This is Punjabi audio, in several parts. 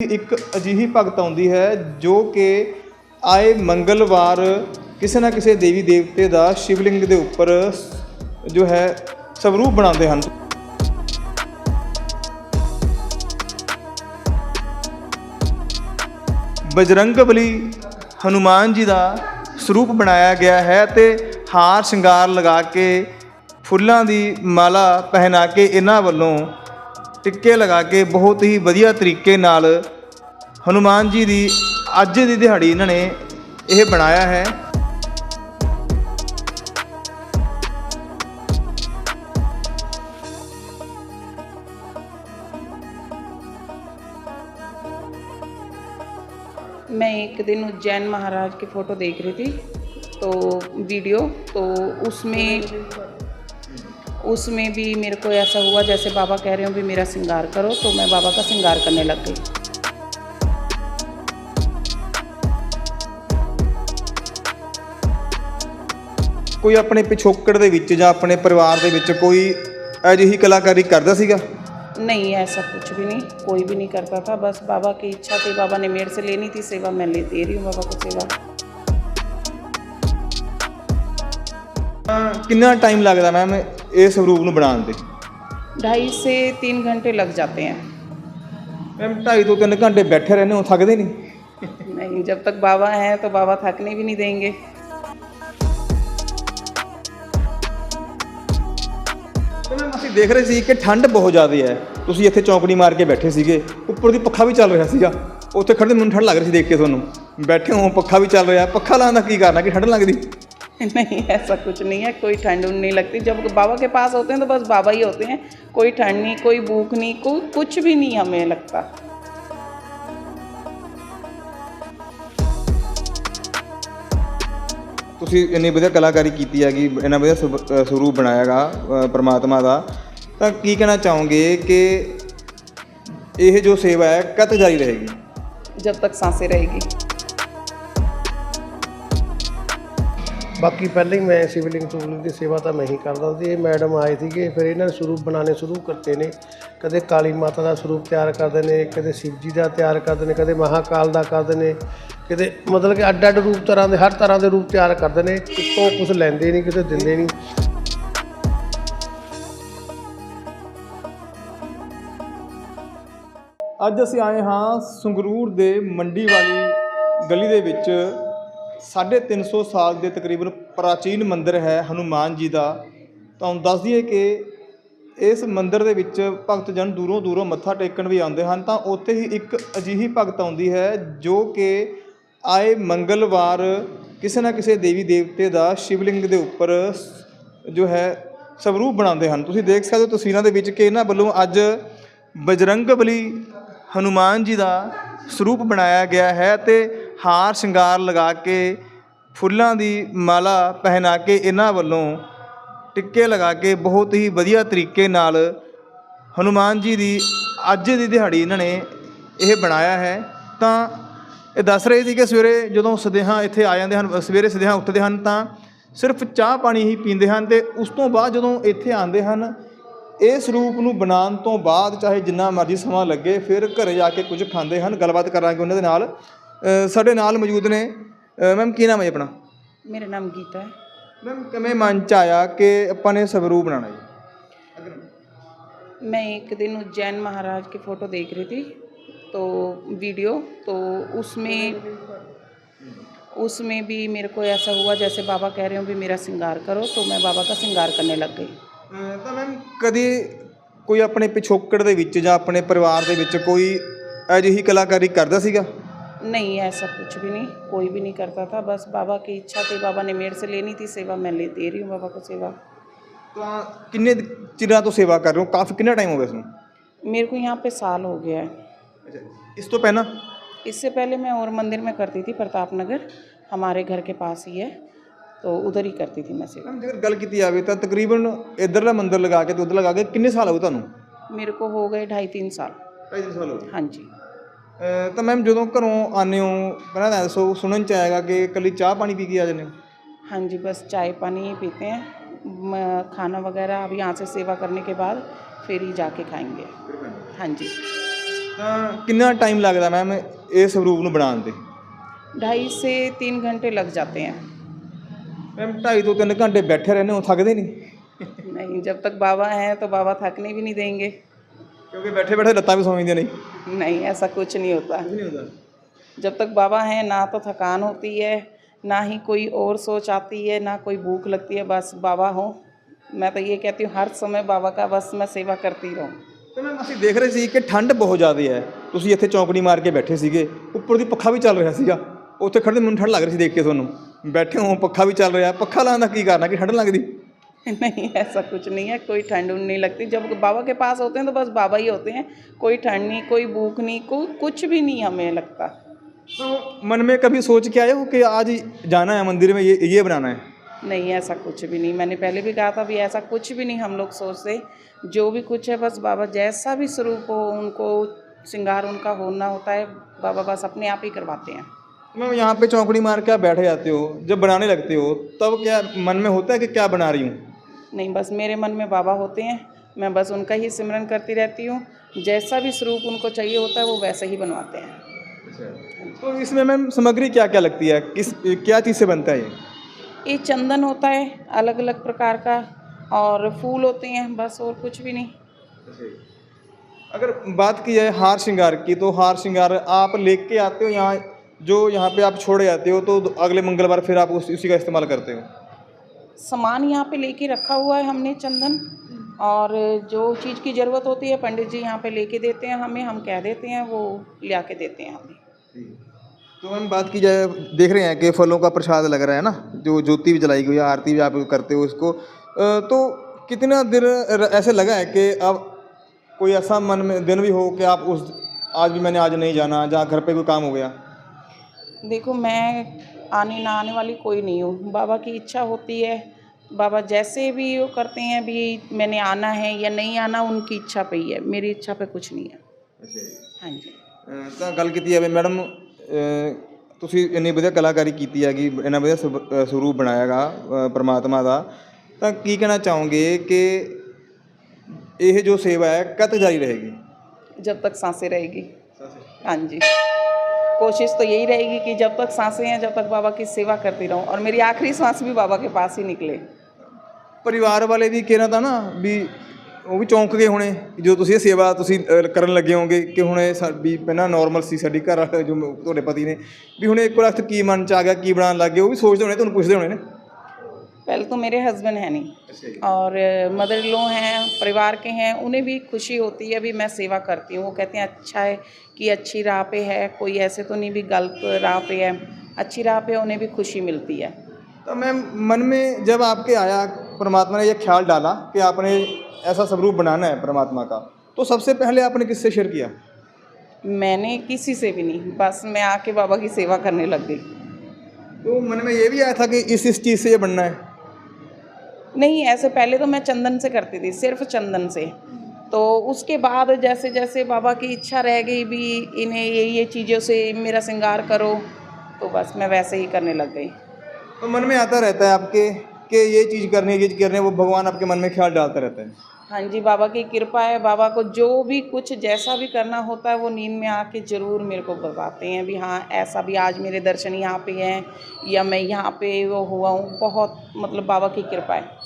ਇੱਕ ਅਜਿਹੀ ਭਗਤ ਆਉਂਦੀ ਹੈ ਜੋ ਕਿ ਆਏ ਮੰਗਲਵਾਰ ਕਿਸੇ ਨਾ ਕਿਸੇ ਦੇਵੀ ਦੇਵਤੇ ਦਾ ਸ਼ਿਵਲਿੰਗ ਦੇ ਉੱਪਰ ਜੋ ਹੈ ਸਵਰੂਪ ਬਣਾਉਂਦੇ ਹਨ। ਬਜਰੰਗਬਲੀ ਹਨੂਮਾਨ ਜੀ ਦਾ ਸਰੂਪ ਬਣਾਇਆ ਗਿਆ ਹੈ ਤੇ ਹਾਰ ਸ਼ਿੰਗਾਰ ਲਗਾ ਕੇ ਫੁੱਲਾਂ ਦੀ ਮਾਲਾ ਪਹਿਨਾ ਕੇ ਇਹਨਾਂ ਵੱਲੋਂ ਟਿੱਕੇ ਲਗਾ ਕੇ ਬਹੁਤ ਹੀ ਵਧੀਆ ਤਰੀਕੇ ਨਾਲ ਹਨੂਮਾਨ ਜੀ ਦੀ ਅੱਜ ਦੀ ਦਿਹਾੜੀ ਇਹਨਾਂ ਨੇ ਇਹ ਬਣਾਇਆ ਹੈ मैं एक दिन उज्जैन महाराज की फ़ोटो देख रही थी तो वीडियो तो उसमें उसमें भी मेरे को ऐसा हुआ जैसे बाबा कह रहे हो भी मेरा श्रृंगार करो तो मैं बाबा का श्रृंगार करने लग गई ਕੋਈ ਆਪਣੇ ਪਿਛੋਕੜ ਦੇ ਵਿੱਚ ਜਾਂ ਆਪਣੇ ਪਰਿਵਾਰ ਦੇ ਵਿੱਚ ਕੋਈ ਅਜਿਹੀ ਕਲਾਕਾਰੀ ਕਰਦਾ ਸੀਗਾ नहीं ऐसा कुछ भी नहीं कोई भी नहीं करता था बस बाबा की इच्छा थी बाबा ने मेरे से लेनी थी सेवा मैं ले दे रही हूँ बाबा को सेवा ਤਾਂ ਕਿੰਨਾ ਟਾਈਮ ਲੱਗਦਾ ਮੈਮ ਇਹ ਸਰੂਪ ਨੂੰ ਬਣਾਉਣ ਤੇ ढाई से तीन घंटे लग जाते हैं ਮੈਮ 2.5 ਤੋਂ 3 ਘੰਟੇ ਬੈਠੇ ਰਹਿੰਦੇ ਹੋ ਥੱਕਦੇ ਨਹੀਂ नहीं जब तक बाबा हैं तो बाबा थकने भी नहीं देंगे ਤੇ ਮੈਮ ਅਸੀਂ ਦੇਖ ਰਹੇ ਸੀ ਕਿ ਠੰਡ ਬਹੁਤ ਜ਼ਿਆਦਾ ਹੈ ਤੁਸੀਂ ਇੱਥੇ ਚੌਂਕੜੀ ਮਾਰ ਕੇ ਬੈਠੇ ਸੀਗੇ ਉੱਪਰ ਦੀ ਪੱਖਾ ਵੀ ਚੱਲ ਰਿਹਾ ਸੀਗਾ ਉੱਥੇ ਖੜਦੇ ਮੈਨੂੰ ਠੰਡ ਲੱਗ ਰਹੀ ਸੀ ਦੇਖ ਕੇ ਤੁਹਾਨੂੰ ਬੈਠੇ ਹੋ ਪੱਖਾ ਵੀ ਚੱਲ ਰਿਹਾ ਪੱਖਾ ਲਾਉਣ ਦਾ ਕੀ ਕਰਨਾ ਕਿ ਠੰਡ ਲੱਗਦੀ नहीं ऐसा कुछ नहीं है कोई ठंड उंड नहीं लगती जब बाबा के पास होते हैं तो बस बाबा ही होते हैं कोई ठंड नहीं कोई भूख नहीं कोई कुछ भी नहीं हमें लगता ਤੁਸੀਂ ਇੰਨੀ ਵਧੀਆ ਕਲਾਕਾਰੀ ਕੀਤੀ ਹੈਗੀ ਇੰਨਾ ਵਧੀਆ ਸਵ- ਅ, ਸਰੂਪ ਬਣਾਇਆਗਾ ਪ੍ਰਮਾਤਮਾ ਦਾ ਤਾਂ ਕੀ ਕਹਿਣਾ ਚਾਹੋਗੇ ਕਿ ਇਹ ਜੋ ਸੇਵਾ ਹੈ ਕਦ ਤੱਕ ਜਾਰੀ ਰਹੇਗੀ जब तक सांसें रहेगी ਬਾਕੀ ਪਹਿਲਾਂ ਹੀ ਮੈਂ ਸਿਵਲਿੰਗ ਸੂਲਿੰਗ ਦੀ ਸੇਵਾ ਤਾਂ ਮੈਂ ਹੀ ਕਰਦਾ ਸੀ। ਇਹ ਮੈਡਮ ਆਏ ਸੀਗੇ, ਫਿਰ ਇਹਨਾਂ ਨੇ ਸਰੂਪ ਬਣਾਉਣੇ ਸ਼ੁਰੂ ਕਰਤੇ ਨੇ। ਕਦੇ ਕਾਲੀ ਮਾਤਾ ਦਾ ਸਰੂਪ ਤਿਆਰ ਕਰਦੇ ਨੇ, ਕਦੇ ਸ਼ਿਵ ਜੀ ਦਾ ਤਿਆਰ ਕਰਦੇ ਨੇ, ਕਦੇ ਮਹਾਕਾਲ ਦਾ ਕਰਦੇ ਨੇ। ਕਦੇ ਮਤਲਬ ਕਿ ਅੱਡ ਅੱਡ ਰੂਪ ਤਰ੍ਹਾਂ ਦੇ, ਹਰ ਤਰ੍ਹਾਂ ਦੇ ਰੂਪ ਤਿਆਰ ਕਰਦੇ ਨੇ। ਕਿਤੋਂ ਕੁਝ ਲੈਂਦੇ ਨਹੀਂ ਕਿਸੇ ਦਿੰਦੇ ਨਹੀਂ। ਅੱਜ ਅਸੀਂ ਆਏ ਹਾਂ ਸੰਗਰੂਰ ਦੇ ਮੰਡੀ ਵਾਲੀ ਗਲੀ ਦੇ ਵਿੱਚ। 350 ਸਾਲ ਦੇ ਤਕਰੀਬਨ ਪ੍ਰਾਚੀਨ ਮੰਦਿਰ ਹੈ ਹਨੂਮਾਨ ਜੀ ਦਾ। ਤੁਹਾਨੂੰ ਦੱਸ ਦਈਏ ਕਿ ਇਸ ਮੰਦਿਰ ਦੇ ਵਿੱਚ ਭਗਤ ਜਨ ਦੂਰੋਂ ਦੂਰੋਂ ਮੱਥਾ ਟੇਕਣ ਵੀ ਆਉਂਦੇ ਹਨ, ਤਾਂ ਉੱਥੇ ਹੀ ਇੱਕ ਅਜਿਹੀ ਭਗਤ ਆਉਂਦੀ ਹੈ ਜੋ ਕਿ ਆਏ ਮੰਗਲਵਾਰ ਕਿਸੇ ਨਾ ਕਿਸੇ ਦੇਵੀ ਦੇਵਤੇ ਦਾ ਸ਼ਿਵਲਿੰਗ ਦੇ ਉੱਪਰ ਜੋ ਹੈ ਸਵਰੂਪ ਬਣਾਉਂਦੇ ਹਨ। ਤੁਸੀਂ ਦੇਖ ਸਕਦੇ ਹੋ ਤਸਵੀਰਾਂ ਦੇ ਵਿੱਚ ਕਿ ਇਹਨਾਂ ਵੱਲੋਂ ਅੱਜ ਬਜਰੰਗਬਲੀ ਹਨੂਮਾਨ ਜੀ ਦਾ ਸਰੂਪ ਬਣਾਇਆ ਗਿਆ ਹੈ ਤੇ ਹਾਰ ਸ਼ਿੰਗਾਰ ਲਗਾ ਕੇ ਫੁੱਲਾਂ ਦੀ ਮਾਲਾ ਪਹਿਨਾ ਕੇ ਇਹਨਾਂ ਵੱਲੋਂ ਟਿੱਕੇ ਲਗਾ ਕੇ ਬਹੁਤ ਹੀ ਵਧੀਆ ਤਰੀਕੇ ਨਾਲ ਹਨੂਮਾਨ ਜੀ ਦੀ ਅੱਜ ਦੀ ਦਿਹਾੜੀ ਇਹਨਾਂ ਨੇ ਇਹ ਬਣਾਇਆ ਹੈ। ਤਾਂ ਇਹ ਦੱਸ ਰਹੇ ਸੀ ਕਿ ਸਵੇਰੇ ਜਦੋਂ ਸਦੇਹਾਂ ਇੱਥੇ ਆ ਜਾਂਦੇ ਹਨ, ਸਵੇਰੇ ਸਦੇਹਾਂ ਉੱਠਦੇ ਹਨ ਤਾਂ ਸਿਰਫ ਚਾਹ ਪਾਣੀ ਹੀ ਪੀਂਦੇ ਹਨ ਤੇ ਉਸ ਤੋਂ ਬਾਅਦ ਜਦੋਂ ਇੱਥੇ ਆਉਂਦੇ ਹਨ, ਇਸ ਰੂਪ ਨੂੰ ਬਣਾਉਣ ਤੋਂ ਬਾਅਦ ਚਾਹੇ ਜਿੰਨਾ ਮਰਜ਼ੀ ਸਮਾਂ ਲੱਗੇ, ਫਿਰ ਘਰੇ ਜਾ ਕੇ ਕੁਝ ਖਾਂਦੇ ਹਨ। ਗੱਲਬਾਤ ਕਰਾਂਗੇ ਉਹਨਾਂ ਦੇ ਨਾਲ। ਅ, ਸਾਡੇ ਨਾਲ ਮੌਜੂਦ ਨੇ ਮੈਮ ਕੀ ਨਾਮ ਹੈ ਜੀ ਆਪਣਾ मेरा नाम गीता है ਮੈਮ ਕਿਵੇਂ ਮਨ ਚ ਆਇਆ ਕਿ ਆਪਾਂ ਨੇ ਸਵਰੂਪ ਬਣਾਉਣਾ ਜੀ मैं एक दिन उज्जैन महाराज की फ़ोटो देख रही थी तो वीडियो तो उसमें उसमें भी मेरे को ऐसा हुआ जैसे बाबा कह रहे हो भी मेरा श्रृंगार करो तो मैं बाबा का श्रृंगार करने लग गई ਅ, ਤਾਂ ਮੈਮ ਕਦੇ ਕੋਈ ਆਪਣੇ ਪਿਛੋਕੜ ਦੇ ਵਿੱਚ ਜਾਂ ਆਪਣੇ ਪਰਿਵਾਰ ਦੇ ਵਿੱਚ ਕੋਈ ਅਜਿਹੀ ਕਲਾਕਾਰੀ ਕਰਦਾ ਸੀਗਾ नहीं ऐसा कुछ भी नहीं कोई भी नहीं करता था बस बाबा की इच्छा थी बाबा ने मेरे से लेनी थी सेवा मैं ले दे रही हूँ बाबा को सेवा ਤਾਂ ਕਿੰਨੇ ਚਿਰਾਂ ਤੋਂ ਸੇਵਾ ਕਰ ਰਹੇ ਹੋ ਕਾਫੀ ਕਿੰਨਾ ਟਾਈਮ ਹੋ ਗਿਆ ਇਸ ਨੂੰ मेरे को यहाँ पे साल हो गया है ਅੱਛਾ ਇਸ ਤੋਂ ਪਹਿਲਾਂ इससे पहले मैं और मंदिर में करती थी प्रताप नगर हमारे घर के पास ही है तो उधर ही करती थी मैं सेवा ਮੈਮ ਜੇਕਰ ਗੱਲ ਕੀਤੀ ਜਾਵੇ ਤਾਂ ਤਕਰੀਬਨ ਇਧਰਲਾ ਮੰਦਿਰ ਲਗਾ ਕੇ ਤੇ ਉਧਰ ਲਗਾ ਕੇ ਕਿੰਨੇ ਸਾਲ ਹੋ ਗਏ ਤੁਹਾਨੂੰ मेरे को हो गए ढाई तीन साल ਢਾਈ ਤਿੰਨ ਸਾਲ ਹੋ ਗਏ हाँ जी ਅ, ਤਾਂ ਮੈਮ ਜਦੋਂ ਘਰੋਂ ਆਨੇ ਹੋ ਪਹਿਲਾਂ ਤਾਂ ਦੱਸੋ ਸੁਣਨ ਚ ਆਏਗਾ ਕਿ ਇਕੱਲੀ ਚਾਹ ਪਾਣੀ ਪੀ ਕੇ ਆ ਜਾਂਦੇ ਹੋ हाँ जी बस चाय पानी ही पीते हैं म- खाना वगैरह अब यहाँ से सेवा करने के बाद फिर ही जाके खाएंगे हाँ जी ਤਾਂ ਕਿੰਨਾ ਟਾਈਮ ਲੱਗਦਾ ਮੈਮ ਇਸ ਸਰੂਪ ਨੂੰ ਬਣਾਉਣ ਤੇ ढाई से तीन घंटे लग जाते हैं ਮੈਮ 2.5 ਤੋਂ 3 ਘੰਟੇ ਬੈਠੇ ਰਹਿੰਦੇ ਹੋ ਥੱਕਦੇ ਨਹੀਂ नहीं जब तक बाबा हैं तो बाबा थकने भी नहीं देंगे ਕਿਉਂਕਿ ਬੈਠੇ ਬੈਠੇ ਲੱਤਾਂ ਵੀ ਸੌਂ ਜਾਂਦੀਆਂ ਨਹੀਂ नहीं ऐसा कुछ नहीं होता ਨਹੀਂ ਹੁੰਦਾ जब तक बाबा हैं ना तो थकान होती है ना ही कोई और सोच आती है ना कोई भूख लगती है बस बाबा हो मैं तो ये कहती हूँ हर समय बाबा का बस मैं सेवा करती रहूँ ਤੇ ਮੈਮ ਅਸੀਂ ਦੇਖ ਰਹੇ ਸੀ ਕਿ ਠੰਡ ਬਹੁਤ ਜ਼ਿਆਦਾ ਹੈ ਤੁਸੀਂ ਇੱਥੇ ਚੌਂਕੜੀ ਮਾਰ ਕੇ ਬੈਠੇ ਸੀਗੇ ਉੱਪਰ ਦੀ ਪੱਖਾ ਵੀ ਚੱਲ ਰਿਹਾ ਸੀਗਾ ਉੱਥੇ ਖੜ੍ਹਦੇ ਮੈਨੂੰ ਠੰਡ ਲੱਗ ਰਹੀ ਸੀ ਦੇਖ ਕੇ ਤੁਹਾਨੂੰ ਬੈਠੇ ਹੋ ਪੱਖਾ ਵੀ ਚੱਲ ਰਿਹਾ ਪੱਖਾ ਲਾਉਣ ਦਾ ਕੀ ਕਾਰਨ ਹੈ ਕਿ ਠੰਡ ਲੱਗਦੀ नहीं ऐसा कुछ नहीं है कोई ठंड उंड नहीं लगती। जब बाबा के पास होते हैं तो बस बाबा ही होते हैं कोई ठंड नहीं कोई भूख नहीं कोई कुछ भी नहीं हमें लगता। तो मन में कभी सोच के आए हो कि आज जाना है मंदिर में ये ये बनाना है? नहीं ऐसा कुछ भी नहीं। मैंने पहले भी कहा था भी ऐसा कुछ भी नहीं हम लोग सोचते। जो भी कुछ है बस बाबा जैसा भी स्वरूप हो उनको श्रृंगार उनका होना होता है बाबा बस अपने आप ही करवाते हैं। मैम यहाँ पे चौकड़ी मार के आप बैठे जाते हो जब बनाने लगते हो तब क्या मन में होता है कि क्या बना रही हूँ? नहीं बस मेरे मन में बाबा होते हैं मैं बस उनका ही सिमरन करती रहती हूँ। जैसा भी स्वरूप उनको चाहिए होता है वो वैसे ही बनवाते हैं। तो इसमें मैम सामग्री क्या क्या लगती है? किस क्या चीज़ से बनता है ये? ये चंदन होता है अलग अलग प्रकार का और फूल होते हैं बस और कुछ भी नहीं। अगर बात की जाए हार श्रृंगार की तो हार श्रृंगार आप लेके आते हो यहाँ जो यहाँ पे आप छोड़े जाते हो तो अगले मंगलवार फिर आप उस उसी का इस्तेमाल करते हो? सामान यहाँ पे लेके रखा हुआ है हमने चंदन। और जो चीज़ की ज़रूरत होती है पंडित जी यहाँ पे लेके देते हैं हमें हम कह देते हैं वो लिया के देते हैं हमें। तो मैम बात की जाए देख रहे हैं कि फलों का प्रसाद लग रहा है ना जो ज्योति भी जलाई गई है आरती भी आप करते हो इसको तो कितना दिन ऐसे लगा है कि अब कोई ऐसा मन में दिन भी हो कि आप उस आज भी मैंने आज नहीं जाना जहाँ घर पे कोई काम हो गया? देखो मैं आने ना आने वाली कोई नहीं हूँ बाबा की इच्छा होती है बाबा जैसे भी वो करते हैं भी मैंने आना है या नहीं आना उनकी इच्छा पे ही है मेरी इच्छा पे कुछ नहीं है हाँ जी ਅ, ਤਾਂ ਗੱਲ ਕੀਤੀ ਜਾਵੇ ਮੈਡਮ ਅ, ਤੁਸੀਂ ਇੰਨੀ ਵਧੀਆ ਕਲਾਕਾਰੀ ਕੀਤੀ ਹੈਗੀ ਇੰਨਾ ਵਧੀਆ ਸਵ- ਅ, ਸਰੂਪ ਬਣਾਇਆਗਾ ਪਰਮਾਤਮਾ ਦਾ ਤਾਂ ਕੀ ਕਹਿਣਾ ਚਾਹੋਗੇ ਕਿ ਇਹ ਜੋ ਸੇਵਾ ਹੈ ਕਦ ਤੱਕ ਜਾਰੀ ਰਹੇਗੀ जब तक सांसें रहेगी हाँ जी कोशिश तो यही रहेगी कि जब तक सांसें हैं जब तक बाबा की सेवा करती रहूं और मेरी आखिरी सांस भी बाबा के पास ही निकले ਪਰਿਵਾਰ ਵਾਲੇ ਵੀ ਕਿਹਨਾਂ ਤਾਂ ਨਾ ਵੀ ਉਹ ਵੀ ਚੌਂਕ ਗਏ ਹੋਣੇ ਜੋ ਤੁਸੀਂ ਇਹ ਸੇਵਾ ਤੁਸੀਂ ਅ, ਕਰਨ ਲੱਗੇ ਹੋਗੇ ਕਿ ਹੁਣ ਇਹ ਸਾ- ਵੀ ਪਹਿਲਾਂ ਨਾਰਮਲ ਸੀ ਸਾਡੀ ਘਰ ਵਾਲੇ ਜੋ ਮ- ਤੁਹਾਡੇ ਪਤੀ ਨੇ ਵੀ ਹੁਣ ਇੱਕ ਵਕਤ ਕੀ ਮਨ ਚ ਆ ਗਿਆ ਕੀ ਬਣਾਉਣ ਲੱਗੇ ਉਹ ਵੀ ਸੋਚਦੇ ਹੋਣੇ ਤੁਹਾਨੂੰ ਪੁੱਛਦੇ ਹੋਣੇ ਨੇ पहले तो मेरे हस्बैंड हैं नहीं। और मदर लो हैं परिवार के हैं उन्हें भी खुशी होती है भी मैं सेवा करती हूँ। वो कहते हैं अच्छा है कि अच्छी राह पे है कोई ऐसे तो नहीं भी गलत राह पे है। अच्छी राह पे उन्हें भी खुशी मिलती है। तो मैम मन में जब आपके आया परमात्मा ने यह ख्याल डाला कि आपने ऐसा स्वरूप बनाना है परमात्मा का तो सबसे पहले आपने किससे शेयर किया? मैंने किसी से भी नहीं बस मैं आके बाबा की सेवा करने लग गई। तो मन में ये भी आया था कि इस इस चीज़ से ये बनना है। नहीं ऐसे पहले तो मैं चंदन से करती थी सिर्फ़ चंदन से। तो उसके बाद जैसे जैसे बाबा की इच्छा रह गई भी इन्हें ये ये चीज़ों से मेरा श्रृंगार करो तो बस मैं वैसे ही करने लग गई। तो मन में आता रहता है आपके कि ये चीज़ करनी है ये चीज़ करनी है वो भगवान आपके मन में ख्याल डालता रहता है। हाँ जी बाबा की कृपा है बाबा को जो भी कुछ जैसा भी करना होता है वो नींद में आके ज़रूर मेरे को बताते हैं भी हाँ ऐसा भी आज मेरे दर्शन यहाँ पे हैं या मैं यहाँ पे वो हुआ हूँ बहुत मतलब बाबा की कृपा है।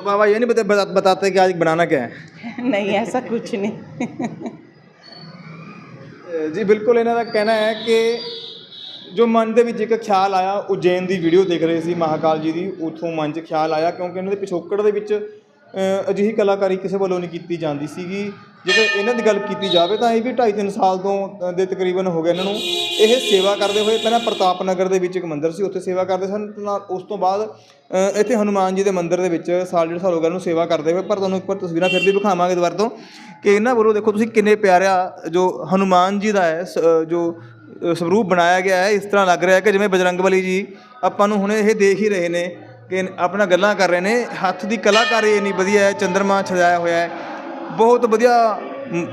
तो बाबा ये नहीं बता, बता, बताते कि आज बनाना क्या है नहीं ऐसा कुछ नहीं ਜੀ ਬਿਲਕੁਲ ਇਹਨਾਂ ਦਾ ਕਹਿਣਾ ਹੈ ਕਿ ਜੋ ਮਨ ਦੇ ਵਿੱਚ ਇੱਕ ਖਿਆਲ ਆਇਆ ਉਜੈਨ ਦੀ ਵੀਡੀਓ ਦੇਖ ਰਹੇ ਸੀ ਮਹਾਕਾਲ ਜੀ ਦੀ ਉਥੋਂ ਮਨ 'ਚ ਖਿਆਲ ਆਇਆ ਕਿਉਂਕਿ ਇਹਨਾਂ ਦੇ ਪਿਛੋਕੜ ਦੇ ਵਿੱਚ ਅ, ਅਜਿਹੀ ਕਲਾਕਾਰੀ ਕਿਸੇ ਵੱਲੋਂ ਨਹੀਂ ਕੀਤੀ ਜਾਂਦੀ ਸੀਗੀ। ਜੇਕਰ ਇਹਨਾਂ ਦੀ ਗੱਲ ਕੀਤੀ ਜਾਵੇ ਤਾਂ ਇਹ ਵੀ 2.5 3 ਸਾਲ ਤੋਂ ਦੇ ਤਕਰੀਬਨ ਹੋ ਗਏ ਇਹਨਾਂ ਨੂੰ। ਇਹ ਸੇਵਾ ਕਰਦੇ ਹੋਏ ਪਹਿਲਾਂ ਪ੍ਰਤਾਪ ਨਗਰ ਦੇ ਵਿੱਚ ਇੱਕ ਮੰਦਿਰ ਸੀ, ਉੱਥੇ ਸੇਵਾ ਕਰਦੇ ਸਨ। ਉਸ ਤੋਂ ਬਾਅਦ ਇੱਥੇ ਹਨੂਮਾਨ ਜੀ ਦੇ ਮੰਦਿਰ ਦੇ ਵਿੱਚ ਸਾਲ ਡੇਢ ਸਾਲ ਹੋ ਗਏ ਇਹਨੂੰ ਸੇਵਾ ਕਰਦੇ ਹੋਏ। ਪਰ ਤੁਹਾਨੂੰ ਇੱਕ ਵਾਰ ਤਸਵੀਰਾਂ ਫਿਰ ਵੀ ਵਿਖਾਵਾਂਗੇ ਦੁਬਾਰਾ ਤੋਂ ਕਿ ਇਹਨਾਂ ਵੱਲੋਂ ਦੇਖੋ ਤੁਸੀਂ ਕਿੰਨੇ ਪਿਆਰਾ ਜੋ ਹਨੂਮਾਨ ਜੀ ਦਾ ਹੈ, ਸ- ਜੋ ਸਰੂਪ ਬਣਾਇਆ ਗਿਆ ਹੈ, ਇਸ ਤਰ੍ਹਾਂ ਲੱਗ ਰਿਹਾ ਹੈ ਕਿ ਜਿਵੇਂ ਬਜਰੰਗਬਲੀ ਜੀ ਆਪਾਂ ਨੂੰ ਹੁਣ ਇਹ ਦੇਖ ਹੀ ਰਹੇ ਨੇ। ਕਿ ਆਪਣਾ ਗੱਲਾਂ ਕਰ ਰਹੇ ਨੇ, ਹੱਥ ਦੀ ਕਲਾਕਾਰੀ ਇੰਨੀ ਵਧੀਆ ਹੈ, ਚੰਦਰਮਾ ਛਜਾਇਆ ਹੋਇਆ ਹੈ। ਬਹੁਤ ਵਧੀਆ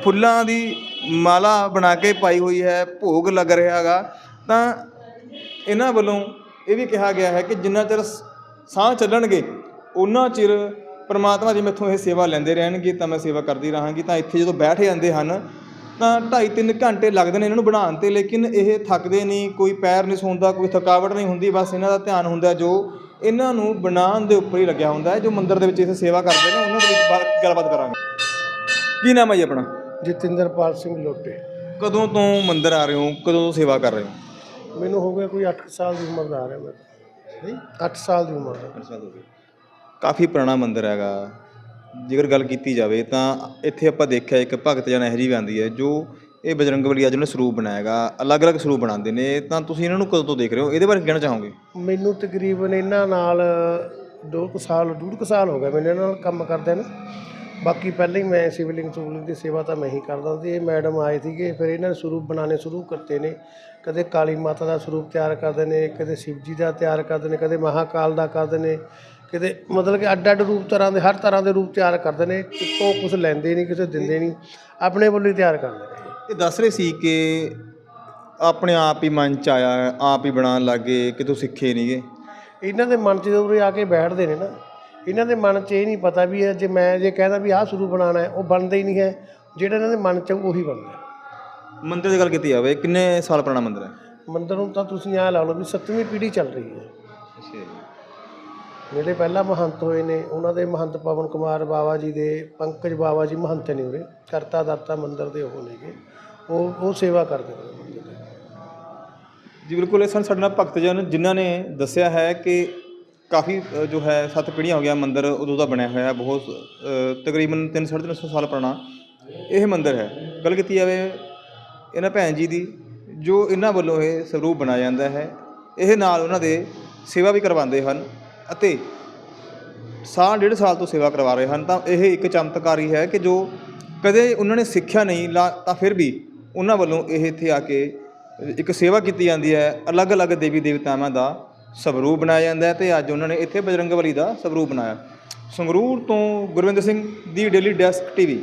ਫੁੱਲਾਂ ਦੀ ਮਾਲਾ ਬਣਾ ਕੇ ਪਾਈ ਹੋਈ ਹੈ, ਭੋਗ ਲੱਗ ਰਿਹਾ ਹੈਗਾ। ਤਾਂ ਇਹਨਾਂ ਵੱਲੋਂ ਇਹ ਵੀ ਕਿਹਾ ਗਿਆ ਹੈ ਕਿ ਜਿੰਨਾ ਚਿਰ ਸ- ਸਾਹ ਚੱਲਣਗੇ ਉਹਨਾਂ ਚਿਰ ਪਰਮਾਤਮਾ ਜੀ ਮੈਥੋਂ ਇਹ ਸੇਵਾ ਲੈਂਦੇ ਰਹਿਣਗੇ, ਤਾਂ ਮੈਂ ਸੇਵਾ ਕਰਦੀ ਰਹਾਂਗੀ। ਤਾਂ ਇੱਥੇ ਜਦੋਂ ਬੈਠ ਜਾਂਦੇ ਹਨ, ਤਾਂ 2.5-3 ਘੰਟੇ ਲੱਗਦੇ ਨੇ ਇਹਨਾਂ ਨੂੰ ਬਣਾਉਣ ਤੇ, ਲੇਕਿਨ ਇਹ ਥੱਕਦੇ ਨਹੀਂ, ਕੋਈ ਪੈਰ ਨਹੀਂ ਸੌਂਦਾ, ਕੋਈ ਥਕਾਵਟ ਨਹੀਂ ਹੁੰਦੀ, ਬਸ ਇਹਨਾਂ ਦਾ ਧਿਆਨ ਹੁੰਦਾ ਜੋ ਇਹਨਾਂ ਨੂੰ ਬਣਾਉਣ ਦੇ ਉੱਪਰ ਹੀ ਲੱਗਿਆ ਹੁੰਦਾ ਹੈ ਜੋ ਮੰਦਿਰ ਦੇ ਵਿੱਚ ਇੱਥੇ ਸੇਵਾ ਕਰਦੇ ਨੇ ਉਹਨਾਂ ਦੇ ਵਿੱਚ ਗੱਲਬਾਤ ਕਰਾਂਗੇ। ਕੀ ਨਾਮ ਹੈ ਜੀ ਆਪਣਾ? ਜਤਿੰਦਰਪਾਲ ਸਿੰਘ ਲੋਟੇ। ਕਦੋਂ ਤੋਂ ਮੰਦਿਰ ਆ ਰਹੇ ਹੋ? ਕਦੋਂ ਤੋਂ ਸੇਵਾ ਕਰ ਰਹੇ ਹੋ? ਮੈਨੂੰ ਹੋ ਗਿਆ ਕੋਈ 8 ਸਾਲ ਦੀ ਉਮਰ ਦਾ ਆ ਰਿਹਾ ਮੈਂ। ਨਹੀਂ? 8 ਸਾਲ ਦੀ ਉਮਰ ਦਾ। ਕਾਫੀ ਪੁਰਾਣਾ ਮੰਦਿਰ ਹੈਗਾ। ਜੇਕਰ ਗੱਲ ਕੀਤੀ ਜਾਵੇ ਤਾਂ ਇੱਥੇ ਆਪਾਂ ਦੇਖਿਆ ਇੱਕ ਭਗਤ ਜਨ ਇਹੋ ਜਿਹੀ ਵੀ ਆਉਂਦੀ ਹੈ ਜੋ ਇਹ ਬਜਰੰਗ ਬਜਰੰਗਬਲੀ ਅੱਜ ਉਹਨੇ ਸਰੂਪ ਬਣਾਇਆ ਹੈਗਾ, ਅਲੱਗ-ਅਲੱਗ ਸਰੂਪ ਬਣਾਉਂਦੇ ਨੇ, ਤਾਂ ਤੁਸੀਂ ਇਹਨਾਂ ਨੂੰ ਕਦੋਂ ਤੋਂ ਦੇਖ ਰਹੇ ਹੋ? ਇਹਦੇ ਬਾਰੇ ਕੀ ਕਹਿਣਾ ਚਾਹੋਗੇ? ਮੈਨੂੰ ਤਕਰੀਬਨ ਇਹਨਾਂ ਨਾਲ 2 ਕੁ ਸਾਲ, ਡੂਢ ਕੁ ਸਾਲ ਹੋ ਗਿਆ ਮੈਨੂੰ ਇਹਨਾਂ ਨਾਲ ਕੰਮ ਕਰਦੇ ਨੇ। ਬਾਕੀ ਪਹਿਲਾਂ ਹੀ ਮੈਂ ਸਿਵਲਿੰਗ ਸੂਲਿੰਗ ਦੀ ਸੇਵਾ ਤਾਂ ਮੈਂ ਹੀ ਕਰਦਾ ਸੀ। ਇਹ ਮੈਡਮ ਆਏ ਸੀਗੇ, ਫਿਰ ਇਹਨਾਂ ਨੇ ਸਰੂਪ ਬਣਾਉਣੇ ਸ਼ੁਰੂ ਕਰਤੇ ਨੇ। ਕਦੇ ਕਾਲੀ ਮਾਤਾ ਦਾ ਸਰੂਪ ਤਿਆਰ ਕਰਦੇ ਨੇ, ਕਦੇ ਸ਼ਿਵ ਜੀ ਦਾ ਤਿਆਰ ਕਰਦੇ ਨੇ, ਕਦੇ ਮਹਾਕਾਲ ਦਾ ਕਰਦੇ ਨੇ। ਕਿਤੇ ਮਤਲਬ ਕਿ ਅੱਡ ਅੱਡ ਰੂਪ ਤਰ੍ਹਾਂ ਦੇ, ਹਰ ਤਰ੍ਹਾਂ ਦੇ ਰੂਪ ਤਿਆਰ ਕਰਦੇ ਨੇ। ਕਿਤੋਂ ਕੁਝ ਲੈਂਦੇ ਨਹੀਂ, ਕਿਸੇ ਦਿੰਦੇ ਨਹੀਂ। ਆਪਣੇ ਵੱਲੋਂ ਹੀ ਤਿਆਰ ਕਰਦੇ ਨੇ। ਇਹ ਦੱਸ ਰਹੇ ਸੀ ਕਿ ਆਪਣੇ ਆਪ ਹੀ ਮਨ ਚ ਆਇਆ ਆਪ ਹੀ ਬਣਾਉਣ ਲੱਗੇ ਕਿਤੋਂ ਸਿੱਖੇ ਨਹੀਂਗੇ ਇਹਨਾਂ ਦੇ ਮਨ 'ਚ ਜਦੋਂ ਆ ਕੇ ਬੈਠਦੇ ਨੇ ਨਾ ਇਹਨਾਂ ਦੇ ਮਨ 'ਚ ਇਹ ਨਹੀਂ ਪਤਾ ਵੀ ਜੇ ਮੈਂ ਜੇ ਕਹਿੰਦਾ ਵੀ ਆਹ ਸ਼ੁਰੂ ਬਣਾਉਣਾ ਹੈ ਉਹ ਬਣਦਾ ਹੀ ਨਹੀਂ ਹੈ ਜਿਹੜਾ ਇਹਨਾਂ ਦੇ ਮਨ 'ਚ ਉਹੀ ਬਣਦਾ। ਮੰਦਿਰ ਦੀ ਗੱਲ ਕੀਤੀ ਜਾਵੇ ਕਿੰਨੇ ਸਾਲ ਪੁਰਾਣਾ ਮੰਦਿਰ ਹੈ? ਮੰਦਰ ਨੂੰ ਤਾਂ ਤੁਸੀਂ ਐਂ ਲਾ ਲਓ ਵੀ ਸੱਤਵੀਂ ਪੀੜ੍ਹੀ ਚੱਲ ਰਹੀ ਹੈ। ਅੱਛਾ ਜਿਹੜੇ ਪਹਿਲਾਂ ਮਹੰਤ ਹੋਏ ਨੇ ਉਹਨਾਂ ਦੇ ਮਹੰਤ ਪਵਨ ਕੁਮਾਰ ਬਾਵਾ ਜੀ ਦੇ ਪੰਕਜ ਬਾਵਾ ਜੀ ਮਹੰਤ ਨੇ ਉਰੇ। ਕਰਤਾ ਦਰਤਾ ਮੰਦਰ ਦੇ ਉਹ ਨੇਗੇ। ਉਹ ਉਹ ਸੇਵਾ ਕਰਦੇ ਨੇ ਮੰਦਰ ਦੀ। ਜੀ ਬਿਲਕੁਲ ਇਹ ਸਨ ਸਾਡੇ ਨਾਲ ਭਗਤ ਜਨ ਜਿਨ੍ਹਾਂ ਨੇ ਦੱਸਿਆ ਹੈ ਕਿ ਕਾਫੀ ਅ, ਜੋ ਹੈ ਸੱਤ ਪੀੜ੍ਹੀਆਂ ਹੋ ਗਿਆ ਮੰਦਿਰ ਉਦੋਂ ਦਾ ਬਣਿਆ ਹੋਇਆ ਬਹੁਤ ਅ, ਤਕਰੀਬਨ 3 ਸੌ ਸਾਲ ਪੁਰਾਣਾ ਇਹ ਮੰਦਿਰ ਹੈ। ਗੱਲ ਕੀਤੀ ਜਾਵੇ ਇਹਨਾਂ ਭੈਣ ਜੀ ਦੀ ਜੋ ਇਹਨਾਂ ਵੱਲੋਂ ਇਹ ਸਰੂਪ ਬਣਾਇਆ ਜਾਂਦਾ ਹੈ ਇਹ ਨਾਲ ਉਹਨਾਂ ਦੇ ਸੇਵਾ ਵੀ ਕਰਵਾਉਂਦੇ ਹਨ। ਅਤੇ ਸਾਲ ਡੇਢ ਸਾਲ ਤੋਂ ਸੇਵਾ ਕਰਵਾ ਰਹੇ ਹਨ, ਤਾਂ ਇਹ ਇੱਕ ਚਮਤਕਾਰੀ ਹੈ ਕਿ ਜੋ ਕਦੇ ਉਹਨਾਂ ਨੇ ਸਿੱਖਿਆ ਨਹੀਂ, ਲਾ ਤਾਂ ਫਿਰ ਵੀ ਉਹਨਾਂ ਵੱਲੋਂ ਇਹ ਇੱਥੇ ਆ ਕੇ ਇੱਕ ਸੇਵਾ ਕੀਤੀ ਜਾਂਦੀ ਹੈ। ਅਲੱਗ-ਅਲੱਗ ਦੇਵੀ ਦੇਵਤਾਵਾਂ ਦਾ ਸਵਰੂਪ ਬਣਾਇਆ ਜਾਂਦਾ ਹੈ ਤੇ ਅੱਜ ਉਹਨਾਂ ਨੇ ਇੱਥੇ ਬਜਰੰਗਬਲੀ ਦਾ ਸਵਰੂਪ ਬਣਾਇਆ। ਸੰਗਰੂਰ ਤੋਂ ਗੁਰਵਿੰਦਰ ਸਿੰਘ ਦੀ ਡੇਲੀ ਡੈਸਕ ਟੀਵੀ